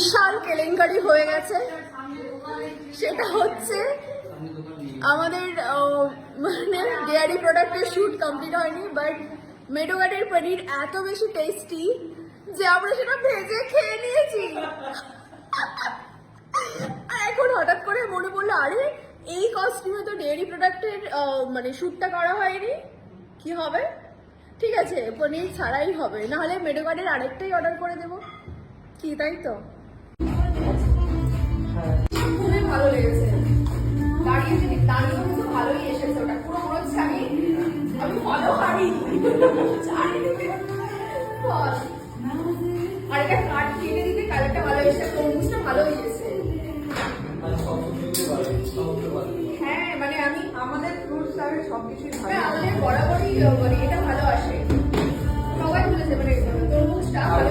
বিশাল কেলেঙ্কারি হয়ে গেছে। সেটা হচ্ছে আমাদের মানে ডেয়ারি প্রোডাক্টের শ্যুট কমপ্লিট হয়নি বাট মেডোগার্ডের পনির এত বেশি টেস্টি যে আমরা সেটা ভেজে খেয়ে নিয়েছি। এখন হঠাৎ করে মনে পড়ল, আরে, এই কস্টিউমে তো ডেয়ারি প্রোডাক্টের মানে শ্যুটটা করা হয়নি। কি হবে? ঠিক আছে, পনির ছাড়াই হবে, নাহলে মেডোগার্ডের আরেকটাই অর্ডার করে দেবো। কি, তাই তো? খুবই ভালো লেগেছে। দাঁড়িয়ে যদি দাঁড়িয়েও কিন্তু ভালোই এসেছে ওটা। পুরো মনে হচ্ছে আমি আমি ভালো পারি আর এটা কাঠ কেটে দিতে কালারটা ভালো এসেছে তরমুজটা ভালো হয়েছে? হ্যাঁ মানে আমি আমাদের ফ্রুট স্যালাড সবকিছুই ভালো। হ্যাঁ, আমাদের বরাবরই মানে এটা ভালো আসে। সবাই বলেছে মানে তরমুজটা ভালো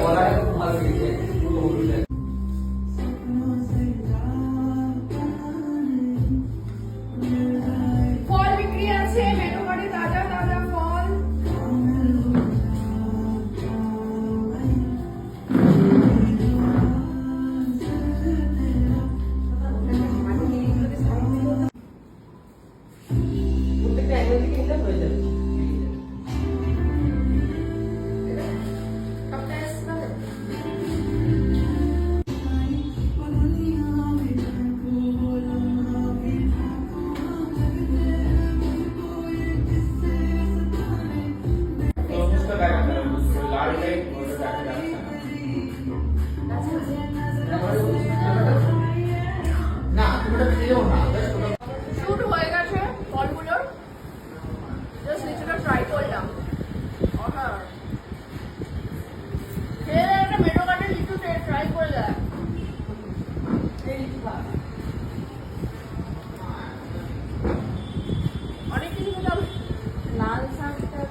লাল শাকটা।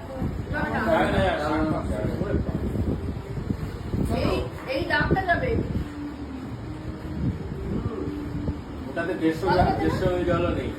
এই দাগটা যাবে ওটাতে দেড়শো দেড়শো জলও নেই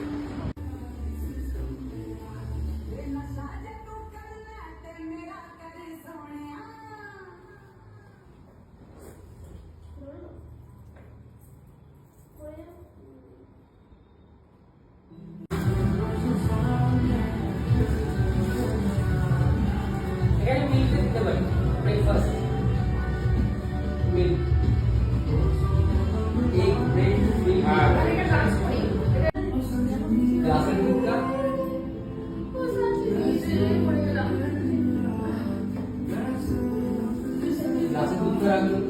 সুতরাং